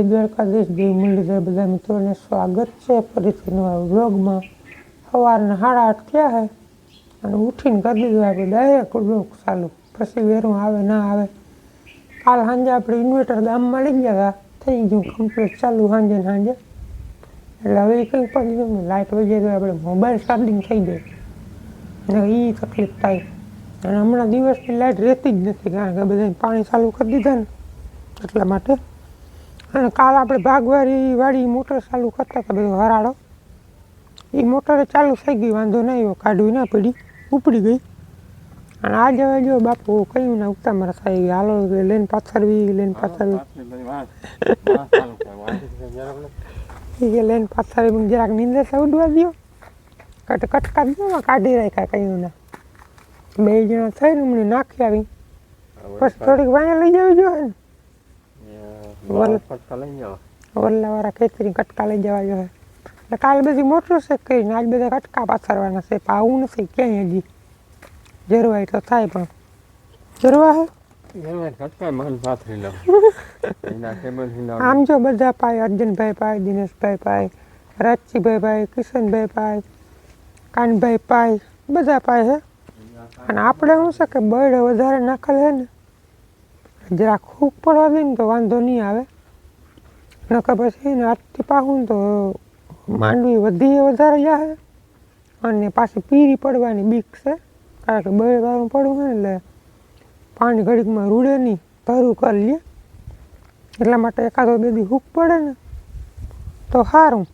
જય દ્વારકાધીશ જય મુરલીધર બધા મિત્રોને સ્વાગત છે ફરીથી નવા વ્લોગમાં સવારના સાડા આઠ થયા હે અને ઉઠીને કરી દીધું આપણે ડાયરેક્ટ વ્લોગ ચાલુ પછી વેરું આવે ના આવે કાલ સાંજે આપણે ઇન્વર્ટર ગામ લઈ ગયા થઈ ગયું કમ્પ્લીટ ચાલુ સાંજે ને સાંજે એટલે હવે કંઈ પડી ગયું લાઇટ વધી તો આપણે મોબાઈલ ચાર્જિંગ થઈ જાય અને એ તકલીફ થાય અને હમણાં દિવસની લાઇટ રહેતી જ નથી કારણ કે બધા પાણી ચાલુ કરી દીધા ને એટલા માટે અને કાલ આપણે ભાગવારી વાળી મોટર ચાલુ કરતા હતા બધો હરાડો એ મોટર ચાલુ થઈ ગઈ વાંધો નહીં આવ્યો કાઢવી ના પડી ઉપડી ગઈ. અને આજે જવા જો બાપુ કયું ના ઉગતા મારા ગયા હાલો લઈને પાથરવી લઈને પાથરવી. એ લઈને પાથરવી જરાક નીંદર છે ઉડવા દો કટ કટકા દો કાઢી રાખ્યા કયું ના બે જણા થઈને મને નાખી આવી. પછી થોડીક વાયા લઈ જવી જોઈએ ને. વલ્લાવાળા ખેતરી કટકા લઈ જવા જોઈએ. એટલે કાલે બધી મોટર શેક કરીને આજ બધા કટકા પાથરવાના છે આવું નથી ક્યાંય હજી. જરવાય તો થાય પણ. જરવા હે? આમ જો બધા પાય અર્જુનભાઈ પાય દિનેશભાઈ પાય રાજજીભાઈ પાય કિશનભાઈ પાય કાનભાઈ પાય બધા પાય હે. અને આપણે શું છે કે બળ વધારે નાખેલ છે ને જરા ખૂબ પડવા દે ને તો વાંધો નહીં આવે. નકર પછી એને આજથી પાહું તો માંડવી વધી વધારે જાય અને પાછી પીરી પડવાની બીક છે. કારણ કે બળ વાળું પડવું હોય એટલે પાણી ઘડીકમાં રૂડે નહીં. ભરું કરી લે. એટલા માટે એકાદો બે દી હૂક પડે ને તો સારું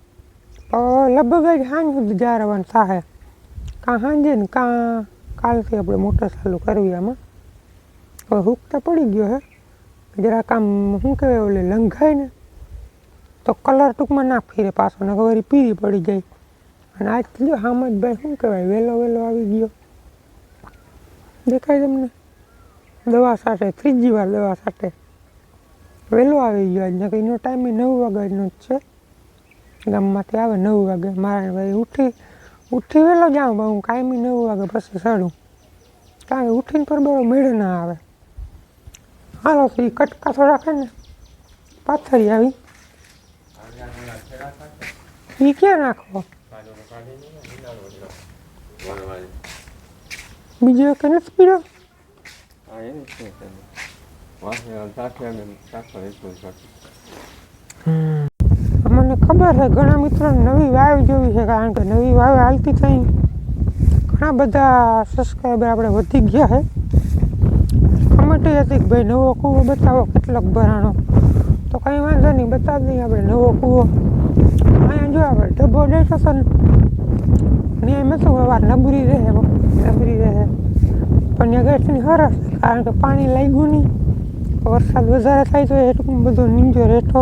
લગભગ જ સાંજ સુધી જારવાનું થાય કાં સાંજે ને કાં કાલથી આપણે મોટર ચાલુ કરવી આમાં. હવે હુક તો પડી ગયો હે. જરાક આમ શું કહેવાય, ઓલે લંઘાય ને, તો કલર ટૂંકમાં ના ફીરે પાછો ને વળી પીરી પડી જાય. અને આજ જો હામદભાઈ શું કહેવાય વહેલો વહેલો આવી ગયો. દેખાય તમને? દવા સાથે, ત્રીજી વાર દવા સાથે. વહેલો આવી ગયો આજ, નકર એનો ટાઈમ નવ વાગ્યાનો જ છે. ગામમાંથી આવે નવ વાગે, મારા ભાઈ ઉઠી ઉઠી વહેલો જાઉં હું કાયમી નવ વાગે પછી સડું. કારણ કે ઉઠીને પર બરો મેળ ના આવે. હાલો એ કટકા થોડા છે ને પાથરી આવી. એ ક્યાં નાખો બીજો કે નથી પીડો? મને ખબર છે ઘણા મિત્રોને નવી વાવ જોવી છે કારણ કે નવી વાવ હાલતી થઈ ઘણા બધા સબસ્ક્રાઈબર આપણે વધી ગયા છે. કમેન્ટ હતી કે ભાઈ, નવો કૂવો બતાવો, કેટલોક ભરાણો. તો કંઈ વાંધો નહીં, બતાવી દઈએ આપણે નવો કૂવો. અહીંયા જો આપણે ડબ્બો બેઠો છે ને ત્યાં મેં તો વાર નબરી રહે નબરી રહે. પણ ત્યાં ગેસની હરસ કારણ કે પાણી લાગ્યું નહીં. વરસાદ વધારે થાય તો એટલું બધું નીંજો રેઠો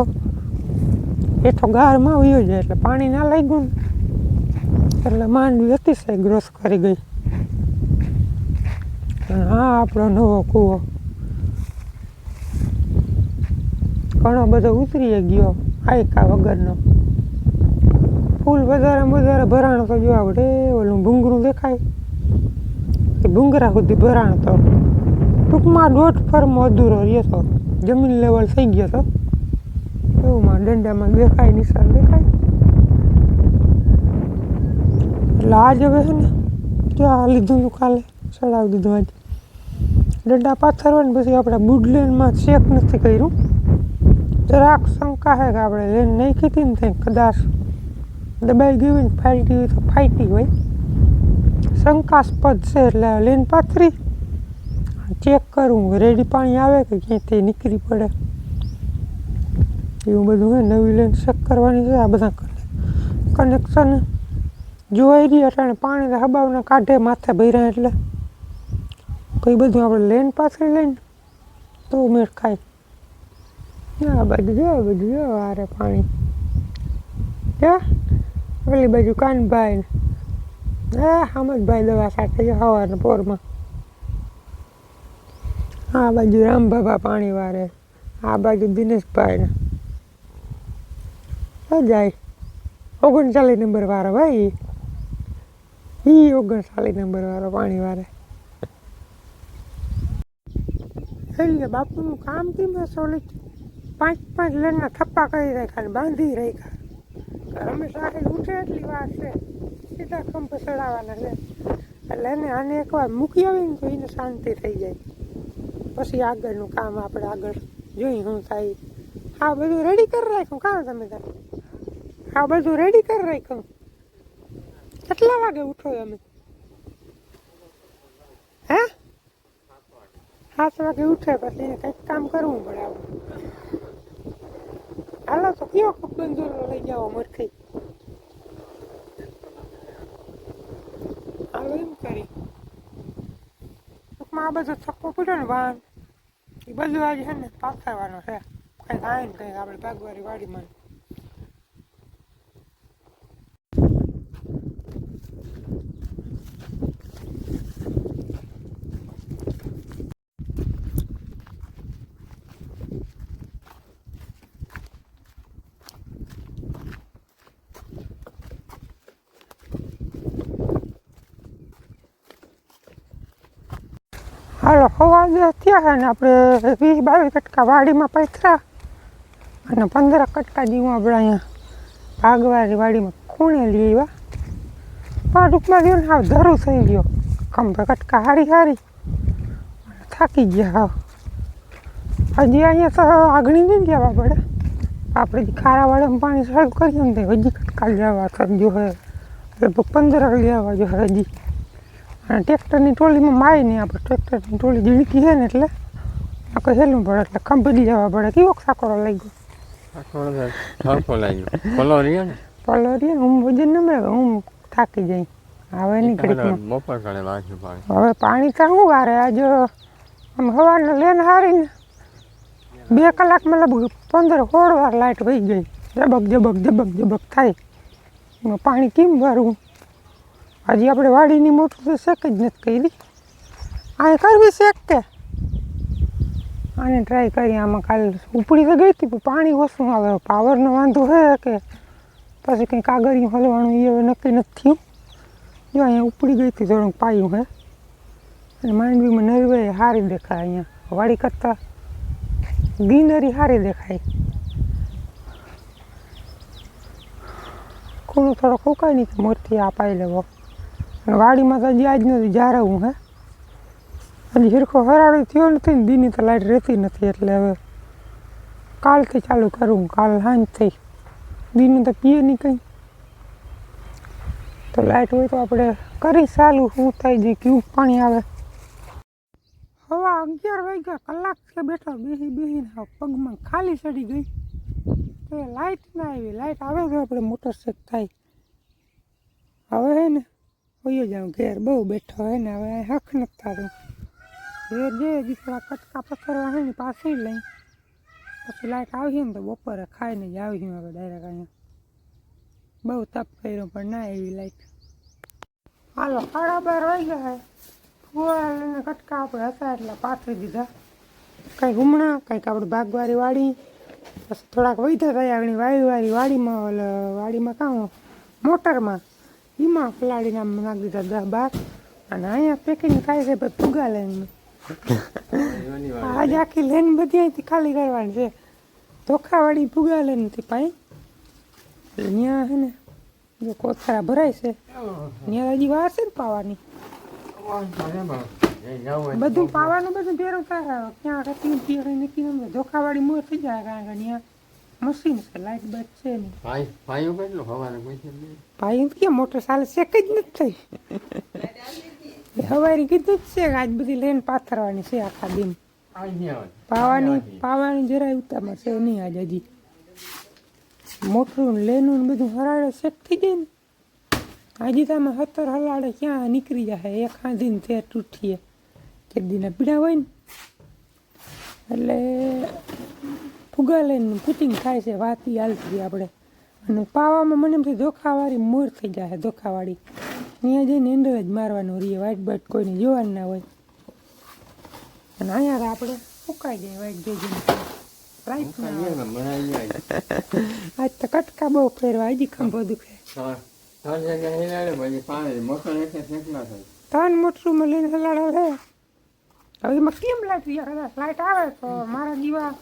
એઠો ગારમાં વયો જાય, એટલે પાણી ના લાગ્યું એટલે માંડવી અતિશય ગ્રોથ કરી ગઈ. હા, આપણો નવો કૂવો. ઘણો બધો ઉતરી ગયો આયકા વગરનો. ફૂલ વધારે વધારે ભરાણ તો જોવા આપણે ઓલું ભૂંગરું દેખાય. એ ભૂંગરા સુધી ભરાણ તો. ટૂંકમાં દોઢ ફરમો અધૂરો રહ્યો હતો જમીન લેવલ થઈ ગયો હતો એવુંમાં દંડામાં દેખાય, નિશાન દેખાય. એટલે આજે હવે છે ને, જો આ લીધું હતું કાલે. ચડાવી દીધું આજ. દંડા પાથરવા ને પછી આપણે બુડલેન્ડમાં ચેક નથી કર્યું. જરાક શંકા છે કે આપણે લેન નહીં કીધી ને ત્યાં કદાચ દબાઈ ગયું હોય હોય તો ફાટી હોય. શંકાસ્પદ છે એટલે લેન પાથરી. ચેક કરું રેડી પાણી આવે કે ક્યાંથી નીકળી પડે. એવું બધું હોય નવી લેન ચેક કરવાની છે, આ બધા કનેક્શન જોવાઈ રહી એટલે પાણી હબાવને કાઢે માથે ભર્યા એટલે પછી બધું આપણે લેન પાસે લઈને તો મેળ ખાય. આ બાજુ જો બધું જો, આરે પાણી. જો ઓલી બાજુ કાનભાઈ હા હમદભાઈ દવા સાથે જો સવારના પોરમાં. આ બાજુ રામબાબા પાણી વારે. આ બાજુ દિનેશભાઈ ને. જાય. ઓગણચાલીસ નંબર વાળો ભાઈ. ઈ ઓગણચાલીસ નંબર વાળો પાણી વારે. એટલે બાપુનું કામ કેમ હે પાંચ પાંચ લેનના થપ્પા કરી રાખ્યા અને બાંધી રાખ્યા. અમે રમેશ ઉઠે એટલી વાર છે. સીધા ખંભે ચડાવવાના છે. એટલે એને આને એકવાર મૂકી આવીને તો એને શાંતિ થઈ જાય. પછી આગળનું કામ આપણે આગળ જોઈ શું થાય. હા, બધું રેડી કરી રાખ્યું. કાં તમે તાર? હા, બધું રેડી કરી રાખ્યું. કેટલા વાગે ઉઠો તમે હે સાત વાગે ઉઠે પછી એને કંઈક કામ કરવું પડે આવું. હાલો તો કયો બંદૂરો લઈ જાઓ મરખી. હાલો એમ કરી. ટૂંકમાં આ બધો થપ્પો પડ્યો ને વાહન, એ બધું આજે છે ને પાથરવાનો છે. કંઈક આવીને કંઈક આપણે ભાગવારી વાડીમાં. હાલો ફવા દસ થયા ને, આપણે વીસ બાવીસ કટકા વાડીમાં પૈસા અને પંદર કટકા જેવું આપણે અહીંયા ભાગવારી વાડીમાં ખૂણે લઈ આવ્યા. પણ ટૂંકમાં ગયો ને, હાવ ધરું થઈ ગયો. ખંભે કટકા હારી હારી. થાકી ગયા હાવ. હજી અહીંયા તો આગણી નહીં જવા પડે. આપણે જે ખારાવાળામાં પાણી સારું કરીએ ને હજી કટકા લેવા ગયો હે. લગભગ પંદર લેવા જો હજી. અને ટ્રેક્ટરની ટોળીમાં માય નહીં આપણે. ટ્રેક્ટરની ટોળી ઝીણકી છે ને એટલે આખો હેલું પડે એટલે ખંભી જવા પડે કેવો સાકોરો લઈ ગયો સરખો લાગ્યો. પલો રહ્યો ને? પલો રે હું વજન ન હું થાકી જાય. હવે નહીં બપોર કાળે હવે પાણી તો શું વારે? આજે આમ હવારના લેન હારીને બે કલાકમાં લગભગ પંદર સોળ વાર લાઇટ વહી ગઈ. જબક જબક જબક જબક થાય. પાણી કેમ ભરવું હજી આપણે વાડીની મોટું તો શેક જ નથી કરી. આ કરવી શેક કે? આને ટ્રાય કરી, આમાં કાલે ઉપડી તો ગઈ હતી, પણ પાણી ઓછું આવે, પાવરનો વાંધો છે કે? પછી કંઈ કાગળિયું હલવાનું એ નક્કી નથી થયું. જો અહીંયા ઉપડી ગઈ હતી, થોડુંક પાયું હે. અને માંડવીમાં નરવે સારી દેખાય અહીંયા. વાડી કરતાં ગ્રીનરી સારી દેખાય. ખૂણો થોડો ફૂંકાય નહીં મોરથી આ પાઈ લેવો. વાડીમાં તો હજી આજ નથી જારવું હે અને હિરખો હરાડો થયો નથી ને, દીની તો લાઈટ રહેતી નથી, એટલે હવે કાલથી ચાલુ કરું, કાલ હાંજ થઈ. દીનું તો પીએ નહીં કંઈ. તો લાઈટ હોય તો આપણે કરી ચાલુ શું થાય જે કેવું પાણી આવે. હવા અગિયાર વાગ્યા, કલાક છે બેઠા બેસી બેસીને પગમાં ખાલી ચડી ગઈ. તો લાઇટ ના આવી, લાઈટ આવે તો આપણે મોટર સેટ થાય. હવે હે ને હોઈ જાઉં, ઘેર બહુ બેઠો હોય ને, હવે હક નથી થતું ઘેર જે દીકરા કટકા પથરવા હે ને પાછી લઈ. પછી લાઈટ આવી ને તો બપોરે ખાઈને જ આવી હવે ડાયરેક્ટ અહીંયા. બહુ તપ કર્યો, પણ ના એવી લાઈટ. હાલો સાડા બાર વાગ્યા ફુવા લઈને કટકા આપણે હતા એટલે પાથરી દીધા. કંઈક હમણાં, કંઈક આપણે ભાગવારી વાડી. પછી થોડાક વૈધા થયા આગળ વાળી વાડીમાં, ઓલે વાડીમાં કામ મોટરમાં. એમાં પલાળીને આમ નાખી દીધા દસ બાર અને અહીંયા પેકિંગ થાય છે પછી ફુગા લઈને આજે આખી લેન બધી અહીંથી ખાલી કરવાની છે ધોખાવાળી ફુગા લેનથી પાઈ ત્યાં છે ને જો કોથળા ભરાય છે ત્યાં હજી વાર છે ને પાવાની બધું પાવાનું બધું ભેરું થાય ક્યાં કતી પીણી નીકળી ધોખાવાળી મોર થઈ જાય કારણ કે ત્યાં મશીન છે લાઈટ બચ છે નહીં. ભાઈ ભાઈઓ કેટલો હવારે કોઈ છે ભાઈ કે મોટર ચાલે શેક જ નથી થઈ? હવારી કીધું જ છે કે આજ બધી લેન પાથરવાની છે આખા દિન. પાવાની પાવાની જરાય ઉતામાં છે નહીં આજ હજી. મોટરું ને લેનું ને બધું હરાડે શેક થઈ જાય ને. હજી તમે સત્તર હલાડે ક્યાં નીકળી જાય એક હાંધીને તે તૂટીએ. કે દીના પીડા હોય ને. એટલે ફુગા લઈને ફિટિંગ થાય છે વાતી હાલતી આપણે. અને પાવામાં મને એમથી ધોખાવાળી મોર થઈ જાય ધોખાવાળી. અહીંયા જઈને એન્ડર જ મારવાનું રહીએ વાઇટ બાઇટ કોઈને જોવાનું ના હોય. અને અહીંયા આપણે ફૂકાઈ જાય વાઇટ ભેગી રાઈટ ના આવે. બનાવી જાય. આજ તો કટકા બહુ ફેરવા હજી ત્રણ મોટરું મોટર એટલે ફેંકલા થાય. ત્રણ મોટરમાં લઈને હલાડે હવે એમાં કેમ લાઈટ લાઈટ આવે તો મારા દીવા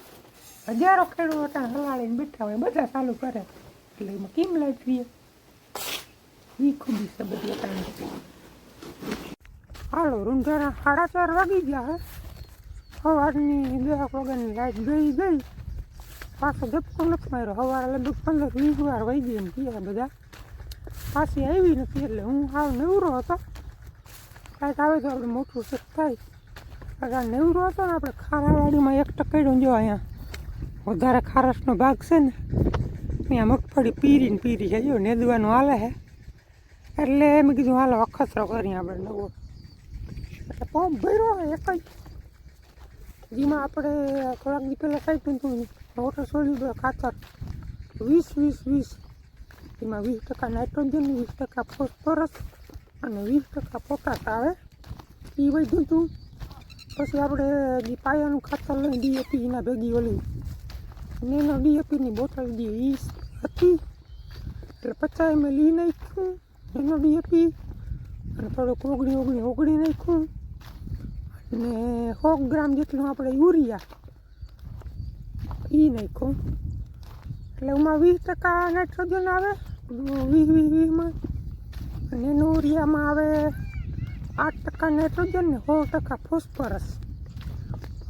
હજારો ખેડૂતો હલાળીને બેઠા હોય, બધા ચાલુ કરે. એટલે એમાં કેમ લાઈટ રહીએ એ ખૂબી છે બધી અત્યારે હાલો, રૂંધાણા સાડા ચાર વાગી ગયા સવારની દસ વાગ્યાની લાઈટ ગઈ ગઈ. પાછો ધપકો નથી માર્યો. સવારે લગભગ પંદર વીસ વાર વહી ગઈ એમ કહે બધા. પાછી આવી નથી એટલે હું હાવ નવરો હતો. કાંઈક આવે તો આપણે મોટું સેટ થાય. અગર નેવરો હતો ને, આપણે ખારાવાડીમાં એક ટકેડું જો અહીંયા. વધારે ખારસનો ભાગ છે ને ત્યાં મગફળી પીરીને પીરી છે. જો, નેદવાનું હાલે છે. એટલે મેં કીધું, હાલો અખતરો કરીએ આપણે નવો. એટલે પંપ ભર્યો એક જ. જેમાં આપણે થોડાક દી પહેલાં સાઈટું હતું વોટર સોલ્યુબર ખાતર. વીસ વીસ વીસ. એમાં વીસ ટકા નાઇટ્રોજન વીસ ટકા ફોસ્ફરસ અને વીસ ટકા પોટાશ આવે. એ બધું હતું પછી આપણે પાયાનું ખાતર લઈને ડીએપી એના ભેગી ઓલી નેનો ડીએપીની બોટલ જે એ હતી એટલે પચાસ એમએલ ઈ નાખ્યું એનો ડીએપી અને થોડુંક ઓગણી ઓગણી ઓગણી નાખ્યું અને સો ગ્રામ જેટલું આપણે યુરિયા એ નાખ્યું એટલે એમાં વીસ ટકા નાઇટ્રોજન આવે વીસ વીસ વીસમાં અને એનો યુરિયામાં આવે આઠ ટકા નાઇટ્રોજન ને સો ટકા ફોસ્ફરસ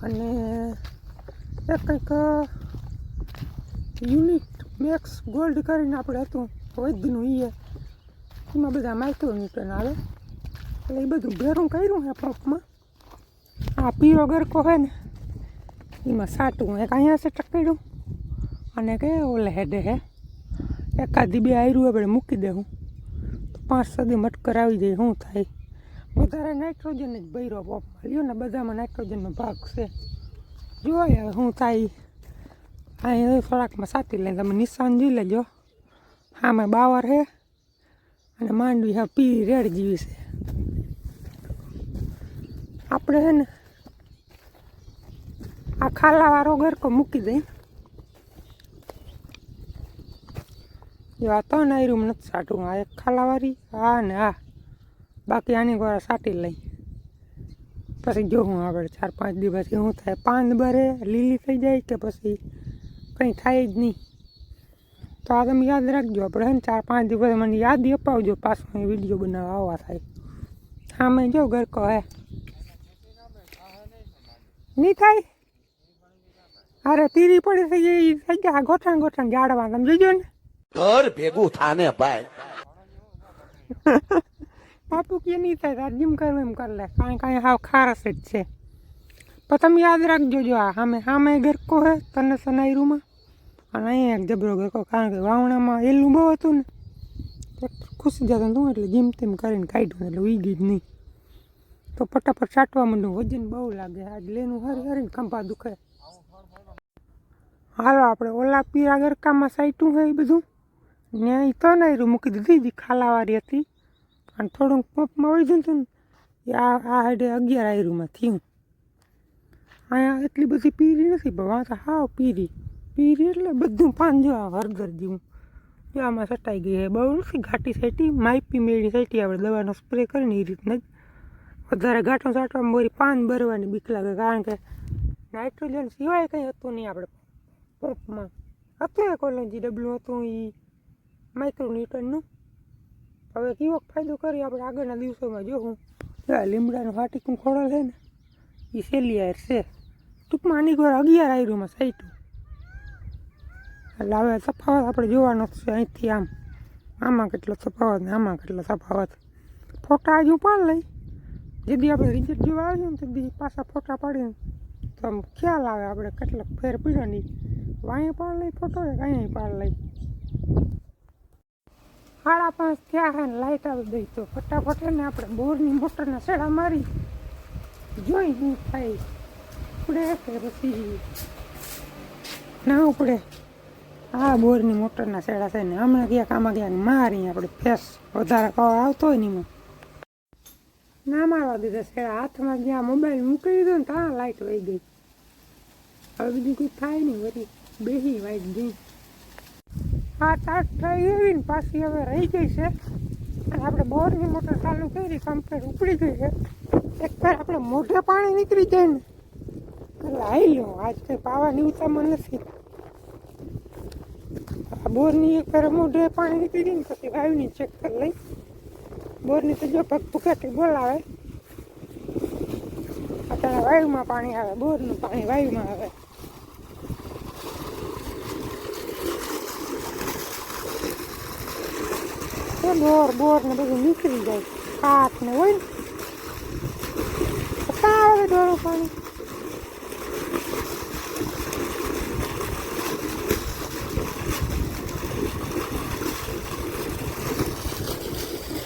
અને એ કંઈક યુનિટ મેક્સ ગોલ્ડ કરીને આપણે હતું. વૈદ્યનું એ. એમાં બધા માઇક્રોન્યુટન આવે. એટલે એ બધું ભેરું કર્યું છે પંપમાં. આ પીળો ગરકો છે ને, એમાં સાટું એક અહીંયા છે ટકડ્યું અને કે ઓલે હેડે હે. એકાદી બે આયરું આપણે મૂકી દેવું તો પાંચ સદી મટકર આવી જાય, શું થાય? વધારે નાઇટ્રોજન જ ભર્યો પંપમાં. લ્યો ને, બધામાં નાઇટ્રોજનનો ભાગ છે. જોઈએ હવે શું થાય. અહીં થોડાકમાં સાટી લઈને તમે નિશાન જોઈ લેજો. આમાં બાવર છે અને માંડવી હા પીળી રેડ જેવી છે. આપણે છે ને આ ખાલાવાળો ગરકો મૂકી દઈ. જો આ ત્રણ આયરું નથી સાટું. આ એક ખાલાવાળી, આ ને આ. બાકી આની ગોળા સાટી લઈ. પછી જો હું આગળ ચાર પાંચ દિવસ પછી શું થાય પાંદ ભરે લીલી થઈ જાય કે પછી કંઈ થાય જ નહીં. તો આ તમે યાદ રાખજો આપણે હે ચાર પાંચ દિવસ મને યાદ અપાવજો પાછો એ વીડિયો બનાવવા આવવા થાય. હા મેં જો ગરકો હે. નહીં થાય? અરે તીરી પડી છે એ થઈ ગયા ગોઠણ ગોઠણ જાડવા તમે જોજો ને. ઘર ભેગું થાને ભાઈ. બાપુ કે નહીં થાય જેમ કરવું એમ કરી લે. કાંઈ કાંઈ હાવ ખારસ જ છે. પણ તમે યાદ રાખજો જો આ સામે સામે ગરકો હે તને સનાઈરુમાં અને અહીંયા એક જબરો ગરકો કારણ કે વાવણામાં એલું બહુ હતું ને ટ્રેક્ટર ખુશી જતો હતું એટલે જેમ તેમ કરીને કાઢ્યું એટલે ઉગી જ નહીં. તો ફટાફટ છાંટવા માંડું, વજન બહુ લાગે, આજ લેનું હરી હરીને ખંભા દુખે. હાલો, આપણે ઓલા પીરા ગરકામાં સાઈટું હોય બધું. ને એ તો નહીં મૂકી દીધી હતી, ખાલાવાળી હતી. અને થોડુંક પંપમાં વહી જતું ને આ આ હાડે અગિયાર આયરુમાં થયું. અહીંયા એટલી બધી પીરી નથી, પણ વાંચા હાવ પીરી પીરી એટલે બધું પાન જો આ હરદર જેવું જો આમાં સટાઈ ગઈ છે. બહુ નથી, ઘાટી સેટી માઇપી મેળી સેટી આપણે દવાનો સ્પ્રે કરીને એ રીતના જ. વધારે ઘાટો સાટવામાં બોરી પાન ભરવાની બીક લાગે, કારણ કે નાઇટ્રોજન સિવાય કંઈ હતું નહીં આપણે પંપમાં. હતું એક ઓલું ડબલું હતું એ માઇક્રોન્યુટનનું હવે કેવો ફાયદો કરી આપણે આગળના દિવસોમાં જોઉં આ લીમડાનું હાટીકું ખોડલ છે ને એ સેલી આયર છે. ટૂંકમાં આની ઘર અગિયાર આયરુમાં સાઈટું. એટલે હવે તફાવત આપણે જોવાનો છે અહીંથી આમ. આમાં કેટલો તફાવત ને આમાં કેટલો તફાવત. ફોટા હજુ પાડ લઈ. જેથી આપણે રિઝલ્ટ જોવા આવીએ ને તેથી પાછા ફોટા પાડીને. તો આમ ખ્યાલ આવે આપણે કેટલો ફેર પીડ્યો નહીં વાંય પાડ લઈ ફોટો કે કાંઈ પાડ લઈ. સાડા પાંચ થયા હે ને લાઇટ આવી ગઈ. તો ફટાફટ હે ને આપણે બોરની મોટરના સેડા મારી. જોઈ શું થાય. ઉપડે કે પછી? ના ઉપડે. હા, બોરની મોટરના સેડા છે ને, હમણાં ક્યાંક આમાં ક્યાંક મારી આપણે ફેસ વધારે પાવર આવતો હોય ને એમાં. ના મારવા દીધા સેડા હાથમાં જ્યાં મોબાઈલ મૂકી દીધો ને ત્યાં લાઇટ વહી ગઈ. હવે બીજું કંઈ થાય નહીં, વળી બેસી વાઈટ ગઈ આ તાટ થઈ એવી ને, પાછી હવે રહી ગઈ છે. અને આપણે બોરની મોટર ચાલુ કરી કમ્પ્લેટ ઉપડી ગઈ છે. એક વાર આપણે મોઢે પાણી નીકળી જાય ને લાવી લો આજ કઈ પાવાની ઉતામળ નથી. આ બોરની એક વાર મોઢે પાણી નીકળી ગયું પછી વાયુની ચેક કરી લઈ. બોરની તો જો પગ પુકાટી બોલાવે. અત્યારે વાયુમાં પાણી આવે, બોરનું પાણી વાયુમાં આવે. બોર બોર ને બધું નીકળી જાય. કાટ ને હોય ને. તો ક્યાં આવે ડોળું પાણી.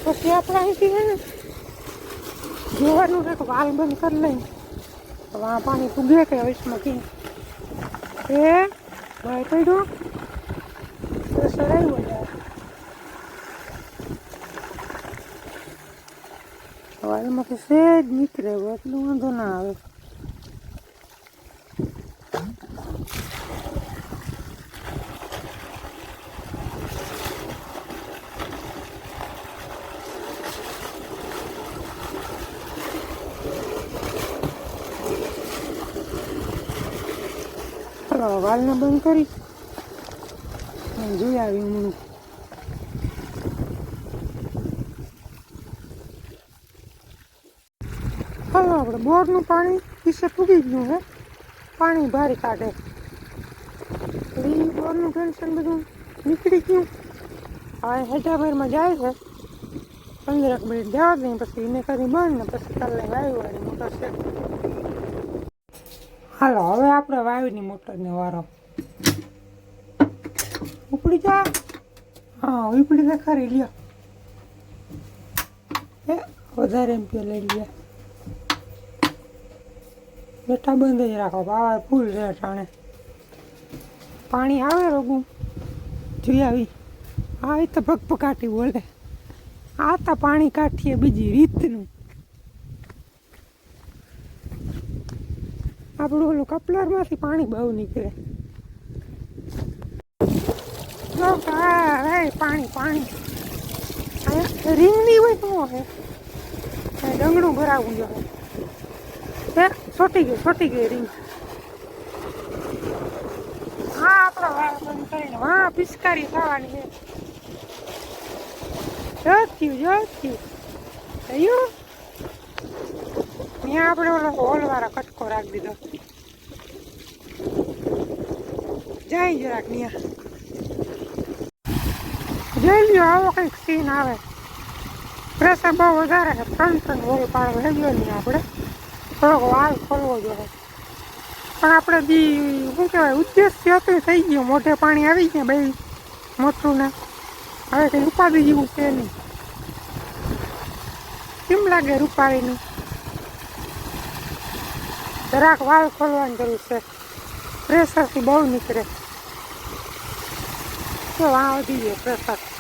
પછી આપણે અહીંથી છે ને જોવાનું એક વાલ બંધ કરી લઈ. વા પાણી પૂગે કે વૈશમાં કી એ, ભાઈ પડ્યો તો જાય વાલમાંથી સેજ નીકળે એટલું વાંધો ના આવે. વાલને બંધ કરી. જોઈ આવી હમણાં હવે આપણે બોરનું પાણી વિશે પૂગી ગયું હે. પાણી ભારી કાઢે. બોરનું ટેન્શન બધું નીકળી ગયું. હવે હેઠાભરમાં જાય છે. પંદરક મિનિટ જવા દઈએ પછી એને કરી બંધ, ને પછી કાલે વાયુવાળી મોટર સેટ હાલો, હવે આપણે વાયુની મોટરને વારો. ઉપડી જા. હા, ઉપડી જા ખરી, લ્યો. એ, વધારે એમ એમ્પિયર લઈ લ્યો. બેઠા બંધ જ રાખો પાવા ફૂલ છે ટાણે પાણી આવે રોગું? જોઈ આવી. આ તો ભગભગાટી બોલે. આ તો પાણી કાઠીએ બીજી રીતનું. આપણું ઓલું કપલરમાંથી પાણી બહુ નીકળે. જો પાણી પાણી. રીંગની હોય તો હે ડંગણું ભરાવું જોઈએ હે છોટી ગઈ છોટી ગઈ રીંગ હા, આપણો હા, પિચકારી થવાની છે. જોત્યું જોત્યું થયું ત્યાં આપણે ઓલો હોલવાળા કટકો રાખી દીધો. જાય જરાક ત્યાં જોઈ લ્યો, આવો કંઈક સીન આવે. પ્રેશર બહુ વધારે છે ત્રણ ત્રણ હોલ પાડો હેગ્યો નહીં આપણે. થોડોક વાલ ખોલવો જોઈએ. પણ આપણે બી, શું કહેવાય, ઉદ્દેશ્ય હતું થઈ ગયો. મોઢે પાણી આવી ગયા બે મોટરુંના હવે કંઈ ઉપાધિ જેવું છે નહીં. કેમ લાગે રૂપાળીનું જરાક વાલ ખોલવાની જરૂર છે. પ્રેશરથી બહુ નીકળે તો આ વધી ગયો પ્રેશર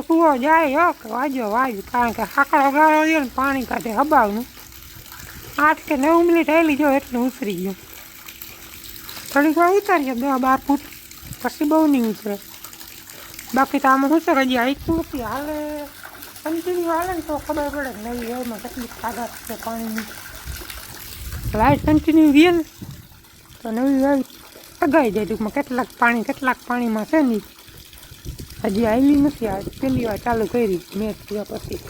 ભમરીયો કૂવો જાય, હો, કે વાજો વાયુ કારણ કે હાકડો ગાળો રહ્યો ને પાણી કાઢે હબાવનું. આઠ કે નવ મિનિટ હેલી જો એટલે ઉતરી ગયો. થોડીક વાર ઉતારીએ દસ બાર ફૂટ. પછી બહુ નહીં ઉતરે. બાકી તો આમાં શું છે કે હજી આઈતું નથી. હાલે કન્ટિન્યુ હાલે ને તો ખબર પડે નવી એમાં કેટલી તાકાત છે પાણીની. લાઇટ કન્ટિન્યુ રહે ને, તો નવી વેલ અગાઈ જાય ટૂંકમાં. કેટલાક પાણી, કેટલાક પાણીમાં છે નહીં હજી આવેલી નથી, આ પેલી વાર ચાલુ કરી મેચ થયા પછી.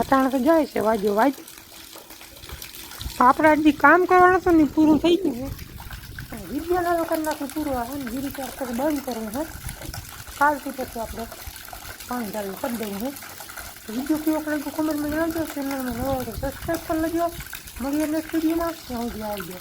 અટાણ તો જાય છે, વાજો વાજ. આપણે હજી કામ કરવાનું હતું ને પૂરું થઈ ગયું છે. વિદ્યાલય કલાકનું પૂરું આવે ને ગીરી ચાર બંધ કરવું છે કાલથી પછી આપણે પાણી ચાલુ કરી દેવું છે બીજું કેવું તો કોમેન્ટમાં જણાવજો ચેનલમાં નવો સબસ્ક્રાઈબ કરી લેજો. મળીએ નેક્સ્ટ વિડીયોમાં ત્યાં સુધી આવજો.